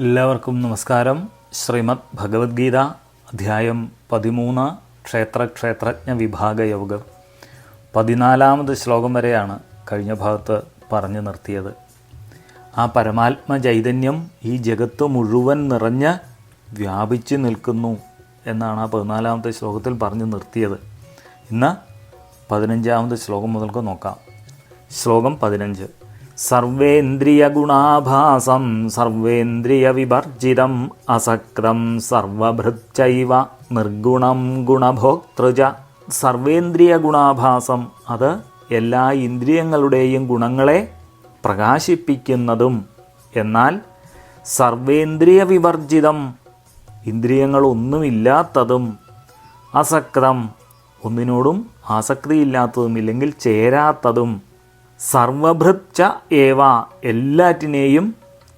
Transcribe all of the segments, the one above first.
എല്ലാവർക്കും നമസ്കാരം. ശ്രീമദ് ഭഗവത്ഗീത അധ്യായം പതിമൂന്ന് ക്ഷേത്ര ക്ഷേത്രജ്ഞ വിഭാഗ യോഗം. പതിനാലാമത് ശ്ലോകം വരെയാണ് കഴിഞ്ഞ ഭാഗത്ത് പറഞ്ഞു നിർത്തിയത്. ആ പരമാത്മ ചൈതന്യം ഈ ജഗത്ത് മുഴുവൻ നിറഞ്ഞ് വ്യാപിച്ചു നിൽക്കുന്നു എന്നാണ് ആ പതിനാലാമത്തെ ശ്ലോകത്തിൽ പറഞ്ഞു നിർത്തിയത്. ഇന്ന് പതിനഞ്ചാമത് ശ്ലോകം മുതൽക്ക് നോക്കാം. ശ്ലോകം പതിനഞ്ച്. സർവേന്ദ്രിയ സർവേന്ദ്രിയവിവർജിതം സർവേന്ദ്രിയ വിവർജിതം അസക്തം സർവഭൃച്ചൈവ നിർഗുണം ഗുണഭോക്തൃജ. സർവേന്ദ്രിയ ഗുണാഭാസം അത് എല്ലാ ഇന്ദ്രിയങ്ങളുടെയും ഗുണങ്ങളെ പ്രകാശിപ്പിക്കുന്നതും. എന്നാൽ സർവേന്ദ്രിയ വിവർജിതം ഇന്ദ്രിയങ്ങളൊന്നുമില്ലാത്തതും അസക്തം ഒന്നിനോടും ആസക്തിയില്ലാത്തതും ഇല്ലെങ്കിൽ ചേരാത്തതും സർവഭൃച്ച ഏവ എല്ലാറ്റിനെയും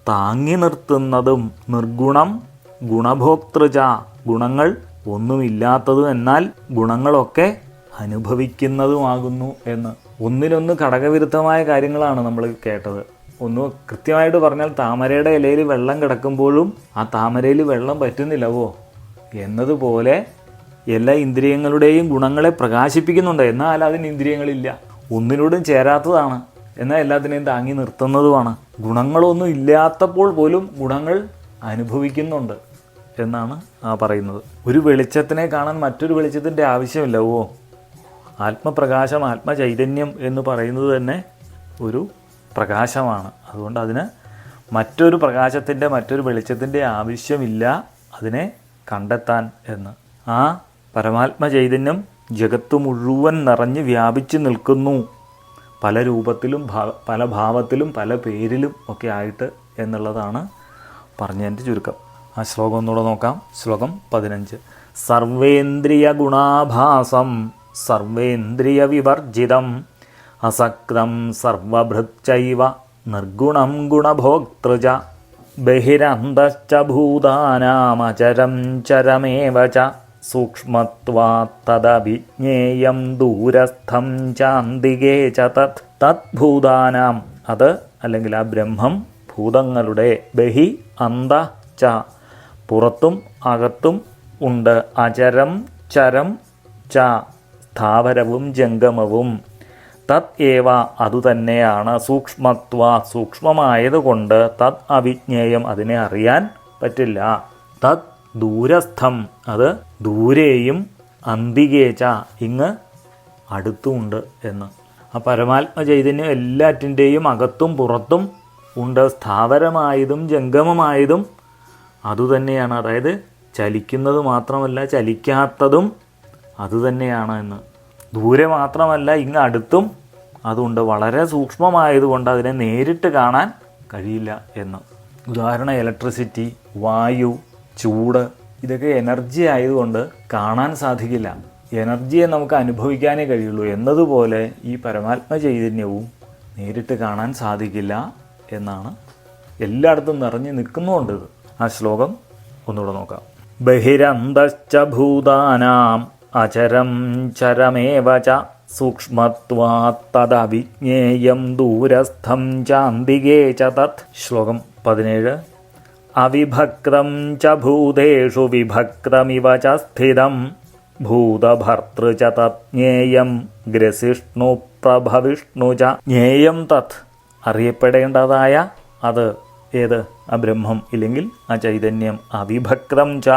താങ്ങി നിർത്തുന്നതും നിർഗുണം ഗുണഭോക്തൃച ഗുണങ്ങൾ ഒന്നുമില്ലാത്തതും എന്നാൽ ഗുണങ്ങളൊക്കെ അനുഭവിക്കുന്നതുമാകുന്നു എന്ന്. ഒന്നിനൊന്ന് ഘടകവിരുദ്ധമായ കാര്യങ്ങളാണ് നമ്മൾ കേട്ടത്. ഒന്ന് കൃത്യമായിട്ട് പറഞ്ഞാൽ താമരയുടെ ഇലയിൽ വെള്ളം കിടക്കുമ്പോഴും ആ താമരയിൽ വെള്ളം പറ്റുന്നില്ലവോ? എന്നതുപോലെ എല്ലാ ഇന്ദ്രിയങ്ങളുടെയും ഗുണങ്ങളെ പ്രകാശിപ്പിക്കുന്നുണ്ട്. എന്നാൽ അതിന് ഇന്ദ്രിയങ്ങളില്ല. ഒന്നിനോടും ചേരാത്തതാണ്. എന്നാൽ എല്ലാത്തിനെയും താങ്ങി നിർത്തുന്നതുമാണ്. ഗുണങ്ങളൊന്നും ഇല്ലാത്തപ്പോൾ പോലും ഗുണങ്ങൾ അനുഭവിക്കുന്നുണ്ട് എന്നാണ് ആ പറയുന്നത്. ഒരു വെളിച്ചത്തിനെ കാണാൻ മറ്റൊരു വെളിച്ചത്തിന്റെ ആവശ്യമില്ല. ഓ ആത്മപ്രകാശം ആത്മചൈതന്യം എന്ന് പറയുന്നത് തന്നെ ഒരു പ്രകാശമാണ്. അതുകൊണ്ട് അതിന് മറ്റൊരു പ്രകാശത്തിന്റെ മറ്റൊരു വെളിച്ചത്തിന്റെ ആവശ്യമില്ല അതിനെ കണ്ടെത്താൻ എന്ന്. ആ പരമാത്മ ചൈതന്യം ജഗത്ത് മുഴുവൻ നിറഞ്ഞ് വ്യാപിച്ച് നിൽക്കുന്നു. പല രൂപത്തിലും പല ഭാവത്തിലും പല പേരിലും ഒക്കെ ആയിട്ട് എന്നുള്ളതാണ് പറഞ്ഞതിന്റെ ചുരുക്കം. ആ ശ്ലോകം ഒന്നുകൂടെ നോക്കാം. ശ്ലോകം പതിനഞ്ച്. സർവേന്ദ്രിയ ഗുണാഭാസം സർവേന്ദ്രിയ വിവർജിതം അസക്തം സർവഭൃച്ചൈവ നിർഗുണം ഗുണഭോക്തൃജ ബഹിരന്തശ്ച ഭൂതാനാമചരം ചരമേവ ച. സൂക്ഷ്മത്വാത്തദവിജ്ഞേയം ദൂരസ്ഥം ചാന്തികേ ച തത്. അത് അല്ലെങ്കിൽ ആ ബ്രഹ്മം ഭൂതങ്ങളുടെ ബഹി അന്ത ച. പുറത്തും അകത്തും ഉണ്ട്. അചരം ചരം ച. സ്ഥാവരവും ജംഗമവും. തത് ഏവ അതുതന്നെയാണ് സൂക്ഷ്മത്വ. സൂക്ഷ്മമായതുകൊണ്ട് തത് അവിജ്ഞേയം അതിനെ അറിയാൻ പറ്റില്ല. തത് ദൂരസ്ഥം. അത് ദൂരെയും അന്തികേച്ച ഇങ്ങ് അടുത്തുമുണ്ട് എന്ന്. ആ പരമാത്മ ചൈതന്യം എല്ലാറ്റിന്റെയും അകത്തും പുറത്തും ഉണ്ട്. സ്ഥാവരമായതും ജംഗമമായതും അതുതന്നെയാണ്. അതായത് ചലിക്കുന്നത് മാത്രമല്ല ചലിക്കാത്തതും അതുതന്നെയാണ് എന്ന്. ദൂരെ മാത്രമല്ല ഇങ്ങ് അടുത്തും അതുണ്ട്. വളരെ സൂക്ഷ്മമായതുകൊണ്ട് അതിനെ നേരിട്ട് കാണാൻ കഴിയില്ല എന്ന്. ഉദാഹരണം ഇലക്ട്രിസിറ്റി വായു ചൂട് ഇതൊക്കെ എനർജി ആയതുകൊണ്ട് കാണാൻ സാധിക്കില്ല. എനർജിയെ നമുക്ക് അനുഭവിക്കാനേ കഴിയുള്ളൂ. എന്നതുപോലെ ഈ പരമാത്മ ചൈതന്യവും നേരിട്ട് കാണാൻ സാധിക്കില്ല എന്നാണ് എല്ലായിടത്തും നിറഞ്ഞു നിൽക്കുന്നുണ്ട് ആ ശ്ലോകം ഒന്നുകൂടെ നോക്കാം. ബഹിരന്തശ്ച ഭൂതാനാം അചരം ചരമേവ ച സൂക്ഷ്മത്വാത്തതവിജ്ഞേയം ദൂരസ്ഥം ചാന്തികേ ച തത്. ശ്ലോകം പതിനേഴ്. അവിഭക്തം ച ഭൂതേഷു വിഭക്തമിവ ച സ്ഥിതം ഭൂതഭർത്തൃ ച തജ്ഞേയം ഗ്രസിഷ്ണു പ്രഭവിഷ്ണു ച. ജ്ഞേയം തത്. അറിയപ്പെടേണ്ടതായ അത് ഏത്? ആ ബ്രഹ്മം ഇല്ലെങ്കിൽ ആ ചൈതന്യം. അവിഭക്തം ച.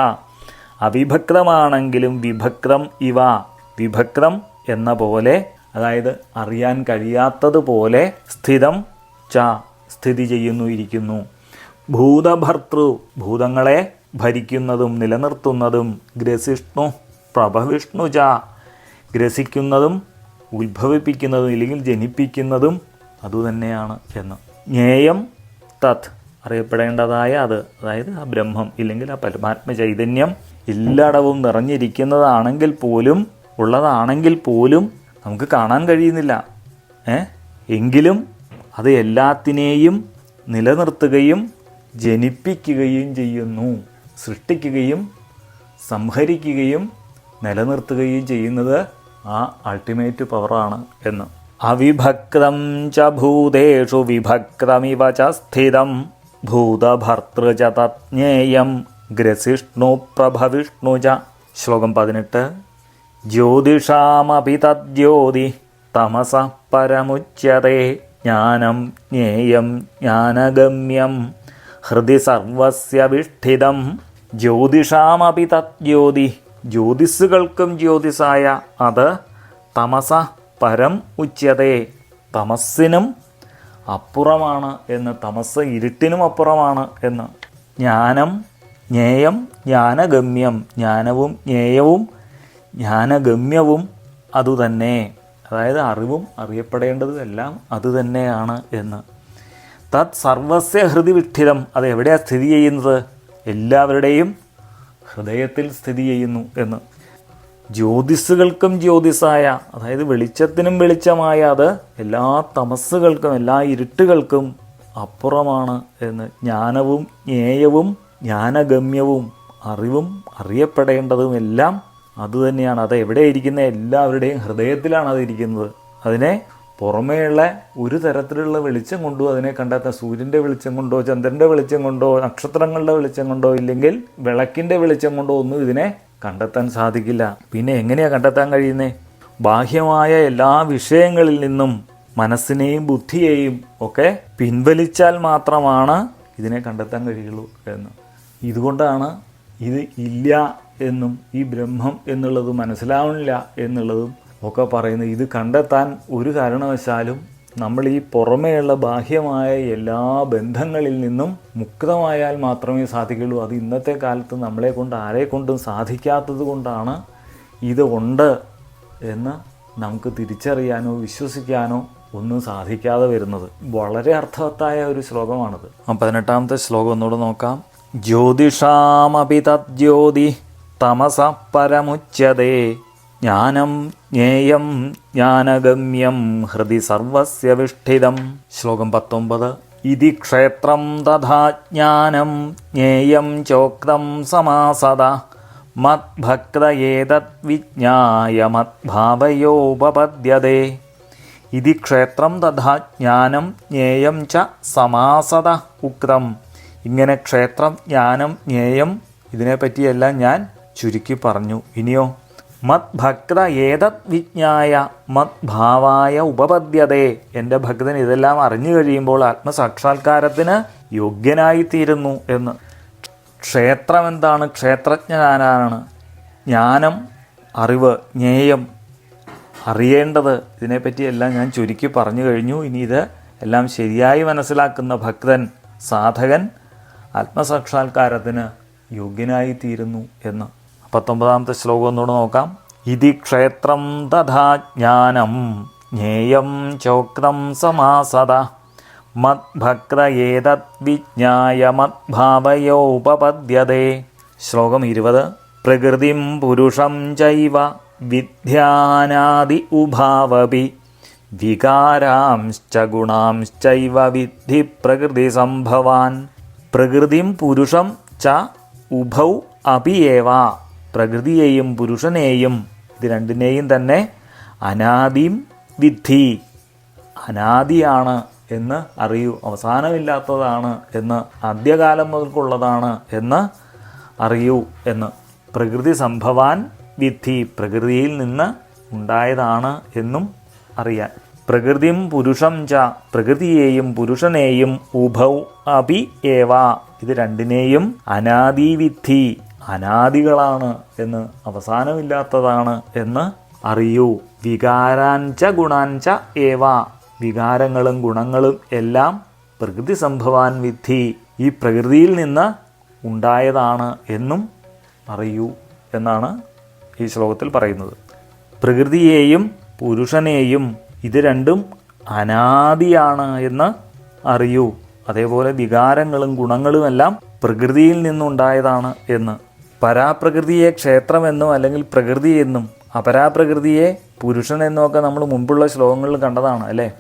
അവിഭക്തമാണെങ്കിലും വിഭക്തം ഇവ. വിഭക്തം എന്ന പോലെ അതായത് അറിയാൻ കഴിയാത്തതുപോലെ സ്ഥിതം ച സ്ഥിതി ചെയ്യുന്നു ഇരിക്കുന്നു. ഭൂതഭർത്തൃ ഭൂതങ്ങളെ ഭരിക്കുന്നതും നിലനിർത്തുന്നതും ഗ്രസിഷ്ണു പ്രഭവിഷ്ണുജ ഗ്രസിക്കുന്നതും ഉത്ഭവിപ്പിക്കുന്നതും ഇല്ലെങ്കിൽ ജനിപ്പിക്കുന്നതും അതുതന്നെയാണ് എന്ന്. ജ്ഞേയം തത്. അറിയപ്പെടേണ്ടതായ അത്. അതായത് ആ ബ്രഹ്മം ഇല്ലെങ്കിൽ ആ പരമാത്മ ചൈതന്യം എല്ലായിടവും നിറഞ്ഞിരിക്കുന്നതാണെങ്കിൽ പോലും ഉള്ളതാണെങ്കിൽ പോലും നമുക്ക് കാണാൻ കഴിയുന്നില്ല. ഏ? എങ്കിലും അത് എല്ലാത്തിനെയും നിലനിർത്തുകയും ജനിപ്പിക്കുകയും ചെയ്യുന്നു. സൃഷ്ടിക്കുകയും സംഹരിക്കുകയും നിലനിർത്തുകയും ചെയ്യുന്നത് ആ അൾട്ടിമേറ്റ് പവറാണ് എന്ന്. അവിഭക്തം ച ഭൂതേഷു വിഭക്തമിവ ച സ്ഥിതം. ഭൂതഭർത്തൃ തജ്ഞേയം ഗ്രസിഷ്ണു പ്രഭവിഷ്ണു ച. ശ്ലോകം പതിനെട്ട്. ജ്യോതിഷാമപി തദ്ജ്യോതി തമസ പരമുച്യതേ ജ്ഞാനം ജ്ഞേയം ജ്ഞാനഗമ്യം ഹൃദി സർവസ്യവിഷ്ഠിതം. ജ്യോതിഷാമപി തദ്ജ്യോതി ജ്യോതിസ്സുകൾക്കും ജ്യോതിസായ അത് തമസ പരം ഉച്ചതേ. തമസ്സിനും അപ്പുറമാണ് എന്ന് തമസ് ഇരുട്ടിനും അപ്പുറമാണ് എന്ന്. ജ്ഞാനം ജ്ഞേയം ജ്ഞാനഗമ്യം. ജ്ഞാനവും ജ്ഞേയവും ജ്ഞാനഗമ്യവും അതുതന്നെ. അതായത് അറിവും അറിയപ്പെടേണ്ടതും എല്ലാം അതുതന്നെയാണ് എന്ന്. തത് സർവസ്യ ഹൃദി വിഷ്ഠിതം അത് എവിടെയാണ് സ്ഥിതി ചെയ്യുന്നത്? എല്ലാവരുടെയും ഹൃദയത്തിൽ സ്ഥിതി ചെയ്യുന്നു എന്ന്. ജ്യോതിസ്സുകൾക്കും ജ്യോതിസായ അതായത് വെളിച്ചത്തിനും വെളിച്ചമായ അത് എല്ലാ തമസ്സുകൾക്കും എല്ലാ ഇരുട്ടുകൾക്കും അപ്പുറമാണ് എന്ന്. ജ്ഞാനവും ജ്ഞേയവും ജ്ഞാനഗമ്യവും അറിവും അറിയപ്പെടേണ്ടതും എല്ലാം അതുതന്നെയാണ്. അത് എവിടെ ഇരിക്കുന്ന എല്ലാവരുടെയും ഹൃദയത്തിലാണ് അത് ഇരിക്കുന്നത് അതിനെ പുറമേയുള്ള ഒരു തരത്തിലുള്ള വെളിച്ചം കൊണ്ടോ അതിനെ കണ്ടെത്താൻ സൂര്യന്റെ വെളിച്ചം കൊണ്ടോ ചന്ദ്രന്റെ വെളിച്ചം കൊണ്ടോ നക്ഷത്രങ്ങളുടെ വെളിച്ചം കൊണ്ടോ ഇല്ലെങ്കിൽ വിളക്കിന്റെ വെളിച്ചം കൊണ്ടോ ഒന്നും ഇതിനെ കണ്ടെത്താൻ സാധിക്കില്ല. പിന്നെ എങ്ങനെയാണ് കണ്ടെത്താൻ കഴിയുന്നത് ബാഹ്യമായ എല്ലാ വിഷയങ്ങളിൽ നിന്നും മനസ്സിനെയും ബുദ്ധിയെയും ഒക്കെ പിൻവലിച്ചാൽ മാത്രമാണ് ഇതിനെ കണ്ടെത്താൻ കഴിയുള്ളൂ എന്ന്. ഇതുകൊണ്ടാണ് ഇത് ഇല്ല എന്നും ഈ ബ്രഹ്മം എന്നുള്ളത് മനസ്സിലാവണില്ല എന്നുള്ളതും ഒക്കെ പറയുന്നത് ഇത് കണ്ടെത്താൻ ഒരു കാരണവശാലും നമ്മൾ ഈ പുറമേയുള്ള ബാഹ്യമായ എല്ലാ ബന്ധങ്ങളിൽ നിന്നും മുക്തമായാൽ മാത്രമേ സാധിക്കുള്ളൂ അത് ഇന്നത്തെ കാലത്ത് നമ്മളെ കൊണ്ട് ആരെ കൊണ്ടും സാധിക്കാത്തത് കൊണ്ടാണ് ഇത് ഉണ്ട് എന്ന് നമുക്ക് തിരിച്ചറിയാനോ വിശ്വസിക്കാനോ ഒന്നും സാധിക്കാതെ വരുന്നത്. വളരെ അർത്ഥവത്തായ ഒരു ശ്ലോകമാണിത്. പതിനെട്ടാമത്തെ ശ്ലോകം ഒന്നുകൂടെ നോക്കാം. ജ്യോതിഷാമപി തദ്ജ്യോതി തമസ പരമുച്യതേ ജ്ഞാനം ജ്ഞേയം ജ്ഞാനഗമ്യം ഹൃദി സർവസ്യ വിഷ്ഠിതം ശ്ലോകം പത്തൊമ്പത്. ഇതി ക്ഷേത്രം തഥാ ജ്ഞാനം ജ്ഞേയം ചോക്തം സമാസത മദ്ഭക്തയേതത് വിജ്ഞായ മദ്ഭാവയോപപദ്യതേ ഇതി ക്ഷേത്രം തഥാ ജ്ഞാനം ജ്ഞേയം ച സമാസത ഉക്തം. ഇങ്ങനെ ക്ഷേത്രം ജ്ഞാനം ജ്ഞേയം ഇതിനെപ്പറ്റിയെല്ലാം ഞാൻ ചുരുക്കി പറഞ്ഞു. ഇനിയോ മദ്ഭക്ത ഏതത് വിജ്ഞായ മദ്ഭാവായ ഉപപദ്യതേ എന്റെ ഭക്തൻ ഇതെല്ലാം അറിഞ്ഞു കഴിയുമ്പോൾ ആത്മസാക്ഷാത്കാരത്തിന് യോഗ്യനായിത്തീരുന്നു എന്ന്. ക്ഷേത്രം എന്താണ്? ക്ഷേത്രജ്ഞാനാണ് ജ്ഞാനം അറിവ് ജ്ഞേയം അറിയേണ്ടത്. ഇതിനെപ്പറ്റിയെല്ലാം ഞാൻ ചുരുക്കി പറഞ്ഞു കഴിഞ്ഞു. ഇനി ഇത് എല്ലാം ശരിയായി മനസ്സിലാക്കുന്ന ഭക്തൻ സാധകൻ ആത്മസാക്ഷാത്കാരത്തിന് യോഗ്യനായിത്തീരുന്നു എന്ന്. പത്തൊമ്പതാമത്തെ ശ്ലോകം ഒന്നുകൂടെ നോക്കാം. ഇതി ക്ഷേത്രം തഥാ ജ്ഞാനം ജ്ഞേയം ചോക്തം സമാസത മദ്ഭക്ത ഏതത് വിജ്ഞായ മദ്ഭാവയോപപദ്യതേ ശ്ലോകം ഇരുപത്. പ്രകൃതിം പുരുഷം ചൈവ വിദ്യാനാദി ഉഭാവപി. വികാരാംശ്ച ഗുണാംശ്ചൈവ വിദ്ധി പ്രകൃതി സംഭവാൻ. പ്രകൃതിം പുരുഷം ച ഉഭൗ അപിയേവ പ്രകൃതിയെയും പുരുഷനെയും ഇത് രണ്ടിനെയും തന്നെ അനാദിം വിദ്ധി. അനാദിയാണ് എന്ന് അറിയൂ. അവസാനമില്ലാത്തതാണ് എന്ന് ആദ്യകാലം മുതൽക്കുള്ളതാണ് എന്ന് അറിയൂ എന്ന്. പ്രകൃതി സംഭവാൻ വിദ്ധി പ്രകൃതിയിൽ നിന്ന് ഉണ്ടായതാണ് എന്നും അറിയാൻ. പ്രകൃതിം പുരുഷം ച പ്രകൃതിയെയും പുരുഷനെയും ഉഭൗ അപി ഏവ. ഇത് രണ്ടിനെയും അനാദിവിദ്ധി അനാദികളാണ് എന്ന് അവസാനമില്ലാത്തതാണ് എന്ന് അറിയൂ. വികാരാഞ്ച ഗുണാഞ്ച ഏവ. വികാരങ്ങളും ഗുണങ്ങളും എല്ലാം പ്രകൃതി സംഭവാൻ വിധി. ഈ പ്രകൃതിയിൽ നിന്ന് ഉണ്ടായതാണ് എന്നും അറിയൂ എന്നാണ് ഈ ശ്ലോകത്തിൽ പറയുന്നത്. പ്രകൃതിയെയും പുരുഷനെയും ഇത് രണ്ടും അനാദിയാണ് എന്ന് അറിയൂ. അതേപോലെ വികാരങ്ങളും ഗുണങ്ങളുമെല്ലാം പ്രകൃതിയിൽ നിന്നുണ്ടായതാണ് എന്ന് പരാപ്രകൃതിയെ ക്ഷേത്രമെന്നും അല്ലെങ്കിൽ പ്രകൃതി എന്നും അപരാപ്രകൃതിയെ പുരുഷനെന്നും ഒക്കെ നമ്മൾ മുൻപുള്ള ശ്ലോകങ്ങളിൽ കണ്ടതാണ് അല്ലേ?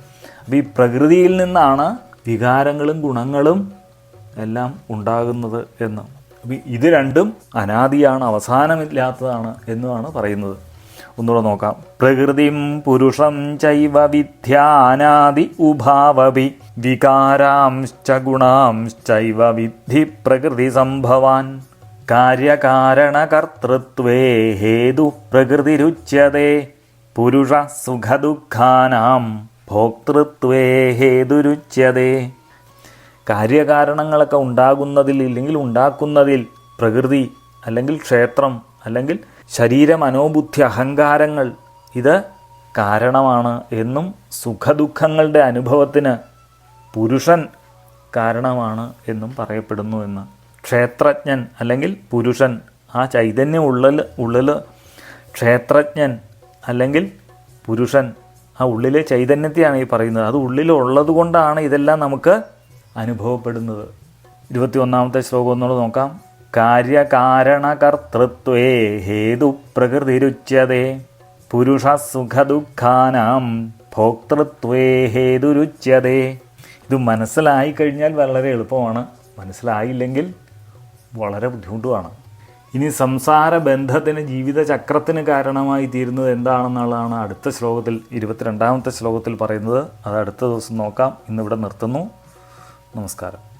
അപ്പോൾ ഈ പ്രകൃതിയിൽ നിന്നാണ് വികാരങ്ങളും ഗുണങ്ങളും എല്ലാം ഉണ്ടാകുന്നത് എന്ന്. അപ്പം ഇത് രണ്ടും അനാദിയാണ് അവസാനമില്ലാത്തതാണ് എന്നുമാണ് പറയുന്നത്. ഒന്നുകൂടെ നോക്കാം. പ്രകൃതിം പുരുഷം ചൈവ വിദ്യാനാദി ഉഭാവവി വികാരാംശ്ച ഗുണാംശ്ചൈവ വിദ്ധി പ്രകൃതി സംഭവാൻ. കാര്യകാരണകർത്തൃത്വേ ഹേതു പ്രകൃതിരുച്യതേ പുരുഷ സുഖദുഃഖാനാം ഭോക്തൃത്വേ ഹേതുരുച്യതേ. കാര്യകാരണങ്ങളൊക്കെ ഉണ്ടാകുന്നതിൽ ഇല്ലെങ്കിൽ ഉണ്ടാക്കുന്നതിൽ പ്രകൃതി അല്ലെങ്കിൽ ക്ഷേത്രം അല്ലെങ്കിൽ ശരീര മനോബുദ്ധി അഹങ്കാരങ്ങൾ ഇത് കാരണമാണ് എന്നും സുഖദുഃഖങ്ങളുടെ അനുഭവത്തിന് പുരുഷൻ കാരണമാണ് എന്നും പറയപ്പെടുന്നു എന്ന്. ക്ഷേത്രജ്ഞൻ അല്ലെങ്കിൽ പുരുഷൻ. ആ ചൈതന്യം ഉള്ളിൽ ഉള്ളിൽ ക്ഷേത്രജ്ഞൻ അല്ലെങ്കിൽ പുരുഷൻ. ആ ഉള്ളിലെ ചൈതന്യത്തെയാണ് ഈ പറയുന്നത്. അത് ഉള്ളിലുള്ളത് കൊണ്ടാണ് ഇതെല്ലാം നമുക്ക് അനുഭവപ്പെടുന്നത്. ഇരുപത്തി ഒന്നാമത്തെ ശ്ലോകം ഒന്നുകൂടെ നോക്കാം. കാര്യകാരണകർത്തൃത്വേ ഹേതു പ്രകൃതിരുച്യതേ പുരുഷ സുഖദുഃഖാനാം ഭോക്തൃത്വേ ഹേതുരുച്യതേ. ഇത് മനസ്സിലായി കഴിഞ്ഞാൽ വളരെ എളുപ്പമാണ്. മനസ്സിലായില്ലെങ്കിൽ വളരെ ബുദ്ധിമുട്ടുമാണ് ഇനി സംസാര ബന്ധത്തിന് ജീവിത ചക്രത്തിന് കാരണമായി തീരുന്നത് എന്താണെന്നുള്ളതാണ് അടുത്ത ശ്ലോകത്തിൽ ഇരുപത്തിരണ്ടാമത്തെ ശ്ലോകത്തിൽ പറയുന്നത്. അത് അടുത്ത ദിവസം നോക്കാം. ഇന്നിവിടെ നിർത്തുന്നു. നമസ്കാരം.